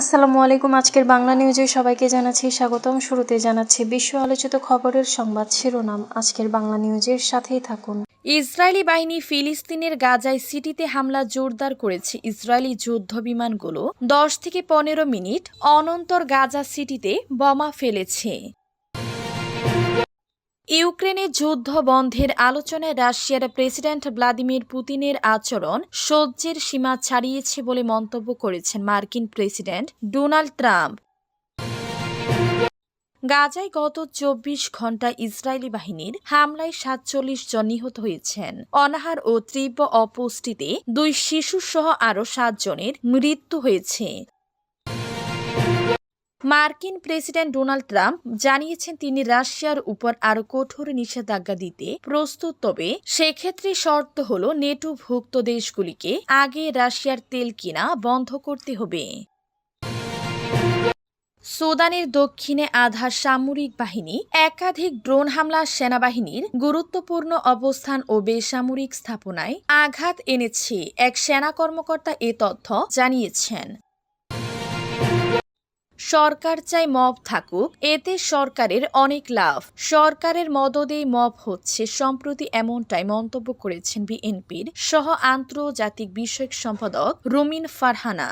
আসসালামু আলাইকুম, আজকের বাংলা নিউজে সবাইকে জানাচ্ছি স্বাগতম। শুরুতে জানাচ্ছি বিশ্ব আলোচিত খবরের সংবাদ শিরোনাম। আজকের বাংলা নিউজের সাথেই থাকুন। ইসরায়েলি বাহিনী ফিলিস্তিনের গাজায় সিটিতে হামলা জোরদার করেছে ইসরায়েলি যুদ্ধ বিমানগুলো। দশ থেকে পনেরো মিনিট অনন্তর গাজা সিটিতে বোমা ফেলেছে। ইউক্রেনের যুদ্ধ বন্ধের আলোচনায় রাশিয়ার প্রেসিডেন্ট ভ্লাদিমির পুতিনের আচরণ সহ্যের সীমা ছাড়িয়েছে বলে মন্তব্য করেছেন মার্কিন প্রেসিডেন্ট ডোনাল্ড ট্রাম্প। গাজায় গত চব্বিশ ঘণ্টা ইসরায়েলি বাহিনীর হামলায় সাতচল্লিশ জন নিহত হয়েছেন। অনাহার ও তীব্র অপুষ্টিতে দুই শিশুসহ আরও সাতজনের মৃত্যু হয়েছে। মার্কিন প্রেসিডেন্ট ডোনাল্ড ট্রাম্প জানিয়েছেন তিনি রাশিয়ার উপর আরও কঠোর নিষেধাজ্ঞা দিতে প্রস্তুত, তবে সেক্ষেত্রে শর্ত হল নেটোভুক্ত দেশগুলিকে আগে রাশিয়ার তেল কিনা বন্ধ করতে হবে। সুদানের দক্ষিণে আধা সামরিক বাহিনী, একাধিক ড্রোন হামলা সেনাবাহিনীর গুরুত্বপূর্ণ অবস্থান ও বেসামরিক স্থাপনায় আঘাত এনেছে, এক সেনা কর্মকর্তা এ তথ্য জানিয়েছেন। সরকার চাই মব থাকুক, এতে সরকারের অনেক লাভ। সরকারের মদদেই মব হচ্ছে সম্প্রতি এমনটাই মন্তব্য করেছেন বিএনপির সহ আন্তর্জাতিক বিষয়ক সম্পাদক রুমিন ফারহানা।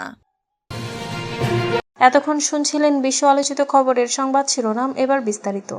এতক্ষণ শুনছিলেন বিশ্ব আলোচিত খবরের সংবাদ শিরোনাম, এবার বিস্তারিত।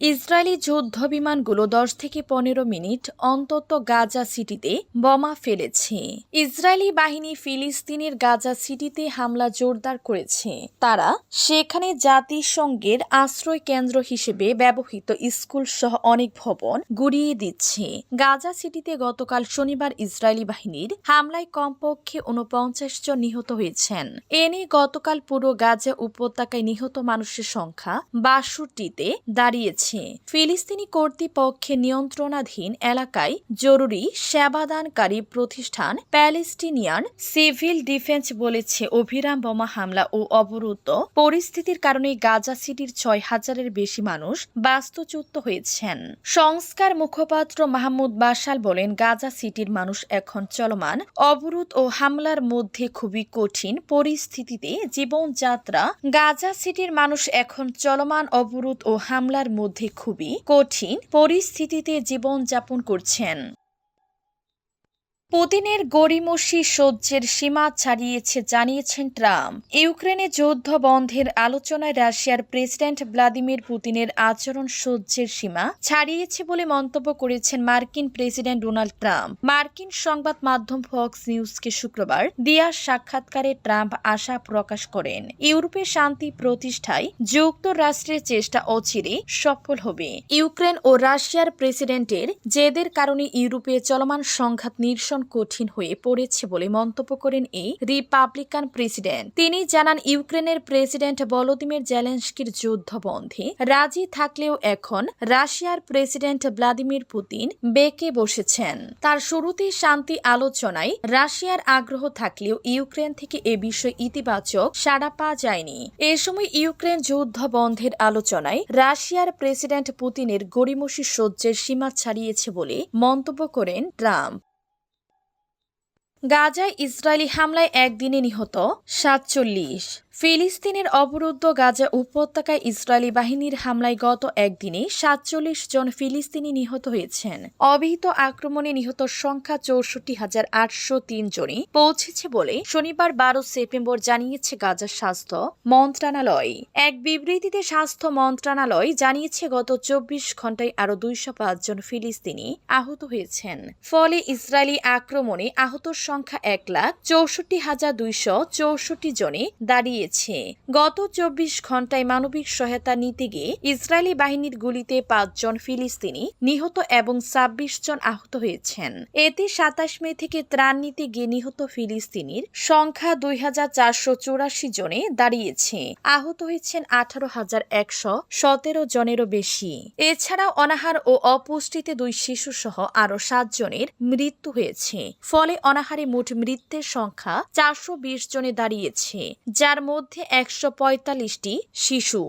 ইসরায়েলি যুদ্ধ বিমানগুলো দশ থেকে পনেরো মিনিট অন্তত গাজা সিটিতে বোমা ফেলেছে। ইসরায়েলি বাহিনী ফিলিস্তিনের গাজা সিটিতে হামলা জোরদার করেছে। তারা সেখানে জাতিসংঘের আশ্রয় কেন্দ্র হিসেবে ব্যবহৃত স্কুল সহ অনেক ভবন গুড়িয়ে দিচ্ছে। গাজা সিটিতে গতকাল শনিবার ইসরায়েলি বাহিনীর হামলায় কমপক্ষে উনপঞ্চাশ জন নিহত হয়েছেন। এ নিয়ে গতকাল পুরো গাজা উপত্যকায় নিহত মানুষের সংখ্যা বাষট্টিতে দাঁড়িয়েছে। ফিলিস্তিনি কর্তৃপক্ষের নিয়ন্ত্রণাধীন এলাকায় জরুরি সেবাদানকারী প্রতিষ্ঠান প্যালেস্টিনিয়ান সিভিল ডিফেন্স বলেছে অভিরাম বোমা হামলা ও অবরুদ্ধ। পরিস্থিতির কারণে গাজা সিটির ছয় হাজারের বেশি মানুষ বাস্তুচ্যুত হয়েছেন। সংস্কার মুখপাত্র মাহমুদ বাসাল বলেন, গাজা সিটির মানুষ এখন চলমান অবরোধ ও হামলার মধ্যে খুবই কঠিন পরিস্থিতিতে জীবনযাত্রা। গাজা সিটির মানুষ এখন চলমান অবরোধ ও হামলার মধ্যে খুবই কঠিন পরিস্থিতিতে জীবনযাপন করছেন। পুতিনের গড়িমসি সহ্যের সীমা ছাড়িয়েছে, জানিয়েছেন ট্রাম্প। ইউক্রেনে যুদ্ধ বন্ধের আলোচনায় রাশিয়ার প্রেসিডেন্ট ভ্লাদিমির পুতিনের আচরণ সহ্যের সীমা ছাড়িয়েছে বলে মন্তব্য করেছেন মার্কিন প্রেসিডেন্ট ডোনাল্ড ট্রাম্প। মার্কিন সংবাদ মাধ্যম ফক্স নিউজকে শুক্রবার দেয়া সাক্ষাৎকারে ট্রাম্প আশা প্রকাশ করেন, ইউরোপে শান্তি প্রতিষ্ঠায় যুক্তরাষ্ট্রের চেষ্টা অচিরে সফল হবে। ইউক্রেন ও রাশিয়ার প্রেসিডেন্টের জেদের কারণে ইউরোপে চলমান সংঘাত নিরসন কঠিন হয়ে পড়েছে বলে মন্তব্য করেন এই রিপাবলিকান প্রেসিডেন্ট। তিনি জানান, ইউক্রেনের প্রেসিডেন্ট ভলোদিমির জেলেন্সকির যুদ্ধ বন্ধে রাজি থাকলেও এখন রাশিয়ার প্রেসিডেন্ট ভ্লাদিমির পুতিন বেঁকে বসেছেন। তার শুরুতেই শান্তি আলোচনায় রাশিয়ার আগ্রহ থাকলেও ইউক্রেন থেকে এ বিষয়ে ইতিবাচক সাড়া পাওয়া যায়নি। এ সময় ইউক্রেন যুদ্ধ বন্ধের আলোচনায় রাশিয়ার প্রেসিডেন্ট পুতিনের গড়িমসি সহ্যের সীমা ছাড়িয়েছে বলে মন্তব্য করেন ট্রাম্প। গাজায় ইসরায়েলি হামলায় একদিনে নিহত সাতচল্লিশ। ফিলিস্তিনের অবরুদ্ধ গাজা উপত্যকায় ইসরায়েলি বাহিনীর হামলায় গত একদিনে সাতচল্লিশ জন ফিলিস্তিনি নিহত হয়েছেন। অবিহিত আক্রমণে নিহত সংখ্যা চৌষট্টি হাজার আটশো তিন জনে পৌঁছেছে বলে শনিবার বারো সেপ্টেম্বর জানিয়েছে গাজার স্বাস্থ্য মন্ত্রণালয়। এক বিবৃতিতে স্বাস্থ্য মন্ত্রণালয় জানিয়েছে, গত চব্বিশ ঘন্টায় আরও দুইশ পাঁচ জন ফিলিস্তিনি আহত হয়েছেন। ফলে ইসরায়েলি আক্রমণে আহতর সংখ্যা এক লাখ চৌষট্টি হাজার দুইশো চৌষট্টি জনে দাঁড়িয়েছে গত চব্বিশ ঘন্টায় মানবিক সহায়তা নিতে গিয়ে ইসরায়েলি বাহিনীর গুলিতে পাঁচজন ফিলিস্তিনি নিহত এবং ছাব্বিশ জন আহত হয়েছেন। এতে সাতাশ মে থেকে ত্রাণ নিতে গিয়ে নিহত ফিলিস্তিনির সংখ্যা দুই হাজার চারশো চৌরাশি জনে দাঁড়িয়েছে। আহত হয়েছেন আঠারো হাজার একশো সতেরো জনেরও বেশি। এছাড়াও অনাহার ও অপুষ্টিতে দুই শিশু সহ আরও সাতজনের মৃত্যু হয়েছে। ফলে অনাহারে মোট মৃত্যুর সংখ্যা চারশো বিশ জনে দাঁড়িয়েছে, যার মধ্যে একশো পঁয়তাল্লিশটি শিশু।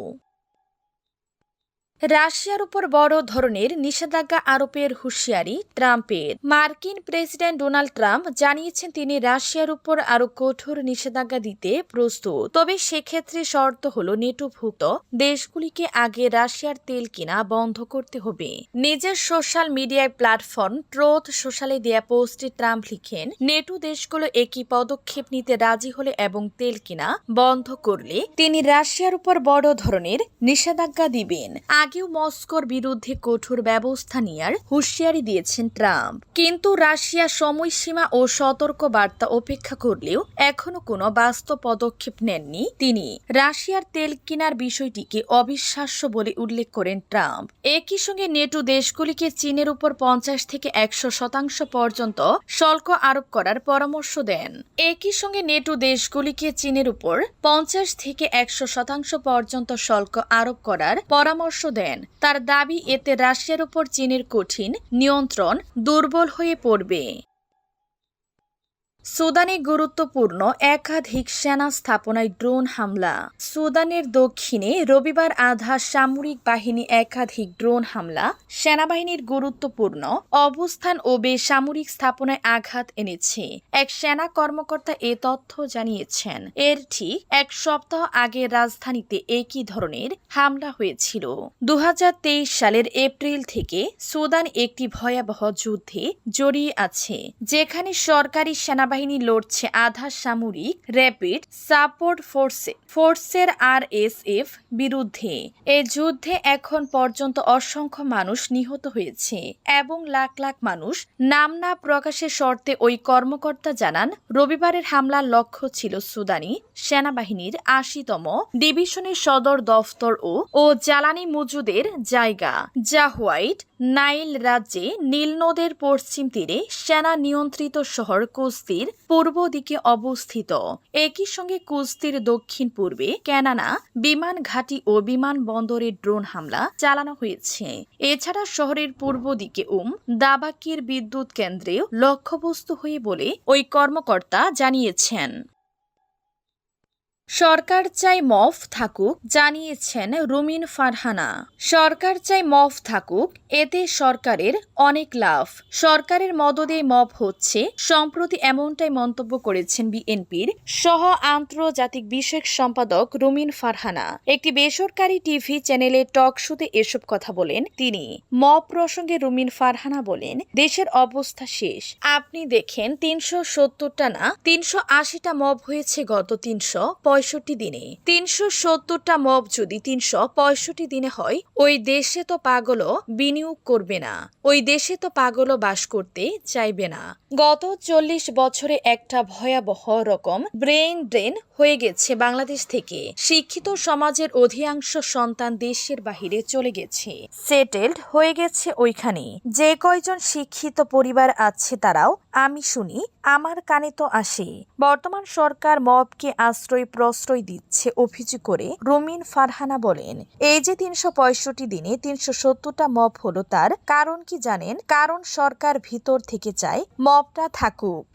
রাশিয়ার উপর বড় ধরনের নিষেধাজ্ঞা আরোপের হুঁশিয়ারি ট্রাম্পের। মার্কিন প্রেসিডেন্ট ডোনাল্ড ট্রাম্প জানিয়েছেন তিনি রাশিয়ার উপর আরও কঠোর নিষেধাজ্ঞা দিতে প্রস্তুত। তবে সেক্ষেত্রে শর্ত হল নেটোভুক্ত দেশগুলিকে আগে রাশিয়ার তেল কিনা বন্ধ করতে হবে। নিজের সোশ্যাল মিডিয়ায় প্ল্যাটফর্ম ট্রোথ সোশ্যালে দেয়া পোস্টে ট্রাম্প লিখেন, নেটো দেশগুলো একই পদক্ষেপ নিতে রাজি হলে এবং তেল কিনা বন্ধ করলে তিনি রাশিয়ার উপর বড় ধরনের নিষেধাজ্ঞা দিবেন। আগেও মস্কোর বিরুদ্ধে কঠোর ব্যবস্থা নেয়ার হুঁশিয়ারি দিয়েছেন ট্রাম্প। কিন্তু রাশিয়া সময়সীমা ও সতর্ক বার্তা উপেক্ষা করলেও এখনও কোনো বাস্তব পদক্ষেপ নেননি তিনি। রাশিয়ার তেল কেনার বিষয়টিকে অবিশ্বাস্য বলে উল্লেখ করেন ট্রাম্প। একই সঙ্গে নেটো দেশগুলিকে চীনের উপর পঞ্চাশ থেকে একশো শতাংশ পর্যন্ত শুল্ক আরোপ করার পরামর্শ দেন। একই সঙ্গে নেটো দেশগুলিকে চীনের উপর পঞ্চাশ থেকে একশো শতাংশ পর্যন্ত শুল্ক আরোপ করার পরামর্শ দেন। তার দাবি এতে রাশিয়ার উপর চীনের কঠিন নিয়ন্ত্রণ দুর্বল হয়ে পড়বে। সুদানে গুরুত্বপূর্ণ একাধিক সেনা স্থাপনায় ড্রোন হামলা। সুদানের দক্ষিণে রবিবার আধা সামরিক বাহিনী একাধিক ড্রোন হামলা। সেনাবাহিনীর গুরুত্বপূর্ণ অবস্থান ও বেসামরিক স্থাপনায় আঘাত এনেছে। এক সেনা কর্মকর্তা এ তথ্য জানিয়েছেন। এর ঠিক এক সপ্তাহ আগে রাজধানীতে একই ধরনের হামলা হয়েছিল। দু হাজার তেইশ সালের এপ্রিল থেকে সুদান একটি ভয়াবহ যুদ্ধে জড়িয়ে আছে, যেখানে সরকারি সেনাবাহিনী লড়ছে আধা সামরিক র্যাপিড সাপোর্ট ফোর্সে, ফোর্সের আর এস এফ বিরুদ্ধে। এ যুদ্ধে এখন পর্যন্ত অসংখ্য মানুষ নিহত হয়েছে এবং লাখ লাখ মানুষ নাম না প্রকাশের শর্তে ওই কর্মকর্তা জানান, রবিবারের হামলার লক্ষ্য ছিল সুদানি সেনাবাহিনীর আশিতম ডিভিশনের সদর দফতর ও ও জ্বালানি মজুদের জায়গা। যা হোয়াইট নাইল রাজ্যে নীলনদের পশ্চিম তীরে সেনা নিয়ন্ত্রিত শহর কুস্তির পূর্ব দিকে অবস্থিত। একই সঙ্গে কুস্তির দক্ষিণ পূর্বে ক্যানানা বিমান ঘাঁটি ও বিমানবন্দরে ড্রোন হামলা চালানো হয়েছে। এছাড়া শহরের পূর্ব দিকে উম দাবাকির বিদ্যুৎ কেন্দ্রেও লক্ষ্যবস্তু হয়ে বলে ওই কর্মকর্তা জানিয়েছেন। সরকার চাই মফ থাকুক, জানিয়েছেন রুমিন ফারহানা। সরকার চাই মফ থাকুক, এতে সরকারের অনেক লাভ। সরকারের মদদে মফ হচ্ছে, সম্প্রতি এমনটাই মন্তব্য করেছেন বিএনপির সহ আন্তর্জাতিক বিষয়ক সম্পাদক রুমিন ফারহানা। একটি বেসরকারি টিভি চ্যানেলে টক শোতে এসব কথা বলেন তিনি। মব প্রসঙ্গে রুমিন ফারহানা বলেন, দেশের অবস্থা শেষ। আপনি দেখেন, তিনশো সত্তরটা না, তিনশো আশিটা মব হয়েছে গত তিনশো পঁয়ষট্টি দিনে। তিনশো সত্তরটা মব যদি তিনশো পঁয়ষট্টি দিনে হয়, ওই দেশে তো পাগলও বিনিয়োগ করবে না। ওই দেশে তো পাগলও বাস করতে চাইবে না। গত চল্লিশ বছরে একটা ভয়াবহ রকম ব্রেইন ড্রেন হয়ে গেছে বাংলাদেশ থেকে। শিক্ষিত সমাজের অধিকাংশ সন্তান দেশের বাহিরে চলে গেছে। সেটেলড হয়ে গেছে ওইখানে যে কয়জন শিক্ষিত পরিবার আছে তারাও আমি শুনি, আমার কানে তো আসে। বর্তমান সরকার মবকে আশ্রয় প্রশ্রয় দিচ্ছে অভিযোগ করে রুমিন ফারহানা বলেন, এই যে তিনশো পঁয়ষট্টি দিনে তিনশো সত্তরটা মব হলো তার কারণ কি জানেন? কারণ সরকার ভিতর থেকে চায় মবটা থাকুক।